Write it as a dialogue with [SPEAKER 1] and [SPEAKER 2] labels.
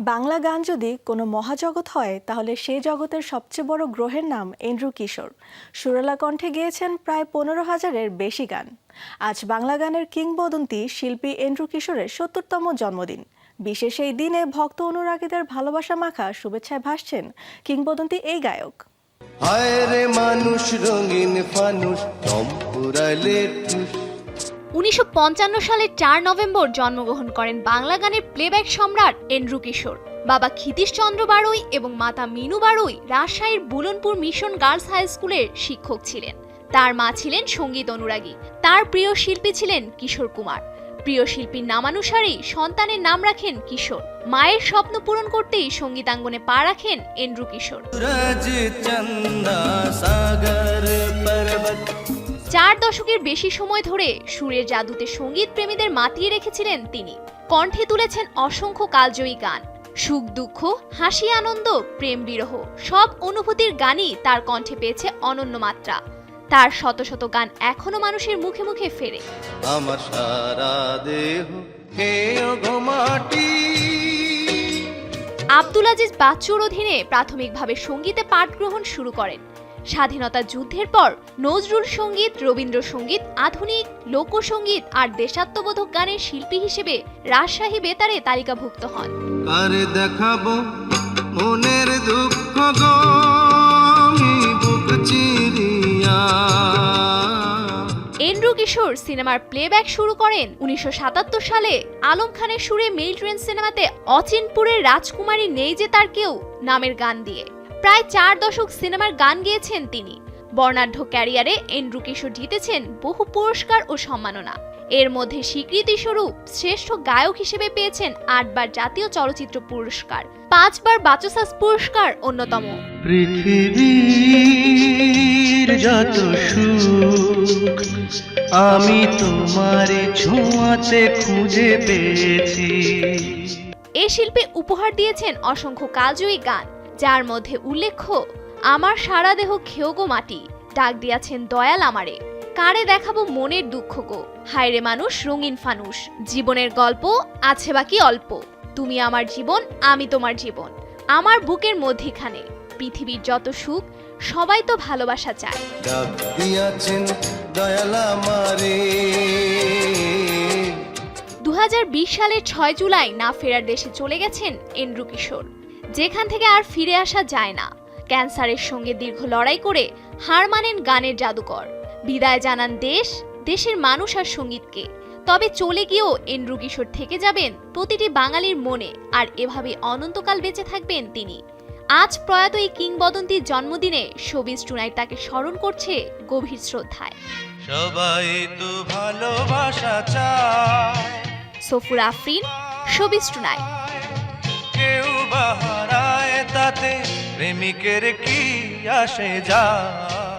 [SPEAKER 1] বাংলা গান যদি কোনো মহাজগৎ হয়, তাহলে সেই জগতের সবচেয়ে বড় গ্রহের নাম এন্ড্রু কিশোর। সুরেলা কণ্ঠে গেয়েছেন প্রায় পনেরো হাজারের বেশি গান। আজ বাংলা গানের কিংবদন্তি শিল্পী এন্ড্রু কিশোরের সত্তরতম জন্মদিন। বিশেষ এই দিনে ভক্ত অনুরাগীদের ভালোবাসা মাখা শুভেচ্ছায় ভাসছেন কিংবদন্তি এই গায়ক।
[SPEAKER 2] মানুষ, রঙিন ফানুষ
[SPEAKER 3] উনিশশো পঞ্চান্ন সালের চার নভেম্বর জন্মগ্রহণ করেন বাংলা গানের প্লেব্যাক সম্রাট এন্ড্রু কিশোর। বাবা ক্ষিতীশচন্দ্র বাড়ুই এবং মাতা মিনু বাড়ুই রাজশাহীর বুলনপুর মিশন গার্লস হাই স্কুলের শিক্ষক ছিলেন। তার মা ছিলেন সংগীত অনুরাগী। তার প্রিয় শিল্পী ছিলেন কিশোর কুমার। প্রিয় শিল্পীর নামানুসারেই সন্তানের নাম রাখেন কিশোর। মায়ের স্বপ্ন পূরণ করতেই সঙ্গীতাঙ্গনে পা রাখেন এন্ড্রু কিশোর। চার দশকের বেশি সময় ধরে সুরের জাদুতে সংগীত প্রেমীদের মাতিয়ে রেখেছিলেন তিনি। কণ্ঠে তুলেছেন অসংখ্য কালজয়ী গান। সুখ দুঃখ হাসি আনন্দ প্রেম বিরহ সব অনুভূতির গানই তার কণ্ঠে পেয়েছে অনন্য মাত্রা। তার শত শত গান এখনও মানুষের মুখে মুখে ফেরে।
[SPEAKER 2] আমার সারা দেহ
[SPEAKER 3] আব্দুল আজিজ বাচ্চুর অধীনে প্রাথমিকভাবে সঙ্গীতে পাঠ গ্রহণ শুরু করেন। স্বাধীনতা যুদ্ধের পর নজরুল সংগীত রবীন্দ্রসঙ্গীত আধুনিক লোকসঙ্গীত আর দেশাত্মবোধক গানের শিল্পী হিসেবে রাজশাহী বেতারে তালিকাভুক্ত হন।
[SPEAKER 2] আর দেখাবো মনের দুঃখ গো? আমি বুক চিরিয়া
[SPEAKER 3] এন্ড্রু কিশোর সিনেমার প্লেব্যাক শুরু করেন উনিশশো সাতাত্তর সালে। আলম খানের সুরে মেল ট্রেন সিনেমাতে অচিনপুরের রাজকুমারী নেই যে তার কেউ নামের গান দিয়ে। প্রায় চার দশক সিনেমার গান গেয়েছেন তিনি। বর্ণাঢ্য ক্যারিয়ারে এন্ড্রু কিশোর জিতেছেন বহু পুরস্কার ও সম্মাননা। এর মধ্যে স্বীকৃতিস্বরূপ শ্রেষ্ঠ গায়ক হিসেবে পেয়েছেন আটবার জাতীয় চলচ্চিত্র পুরস্কার পাঁচবার বাচসাস পুরস্কার অন্যতম।
[SPEAKER 4] পৃথিবীর যত সুখ আমি তোমারে ছোঁয়াতে খুঁজে পেয়েছি।
[SPEAKER 3] এ শিল্পী উপহার দিয়েছেন অসংখ্য কালজয়ী গান। যার মধ্যে উল্লেখ্য আমার সারা দেহ খেও গো মাটি ডাক দিয়াছেন দয়াল আমারে কারে দেখাবো মনের দুঃখ গো? হায়রে মানুষ রঙিন ফানুষ জীবনের গল্প আছে বাকি অল্প তুমি আমার জীবন আমি তোমার জীবন আমার বুকের মধ্যিখানে পৃথিবীর যত সুখ সবাই তো ভালোবাসা চায়।
[SPEAKER 2] ডাক দিয়াছেন দয়ালা মারে
[SPEAKER 3] দু সালের ছয় জুলাই না ফেরার দেশে চলে গেছেন এন্ড্রু কিশোর। যেখান থেকে আর ফিরে আসা যায় না। ক্যান্সারের সঙ্গে দীর্ঘ লড়াই করে হার মানেন গানের জাদুকর। বিদায় জানান দেশ দেশের মানুষ আর সঙ্গীতকে। তবে চলে গিয়েও এন্ড্রু কিশোর থেকে যাবেন প্রতিটি বাঙালির মনে আর এভাবে অনন্তকাল বেঁচে থাকবেন তিনি। আজ প্রয়াত এই কিংবদন্তির জন্মদিনে শোবিজ টুনাইট তাকে স্মরণ করছে গভীর শ্রদ্ধায়।
[SPEAKER 2] সবাই তো ভালোবাসা চায়।
[SPEAKER 3] Safur Afrin showbiz tonight.
[SPEAKER 2] কেউ বাহারায় তাতে প্রেমিকের কি আসে যায়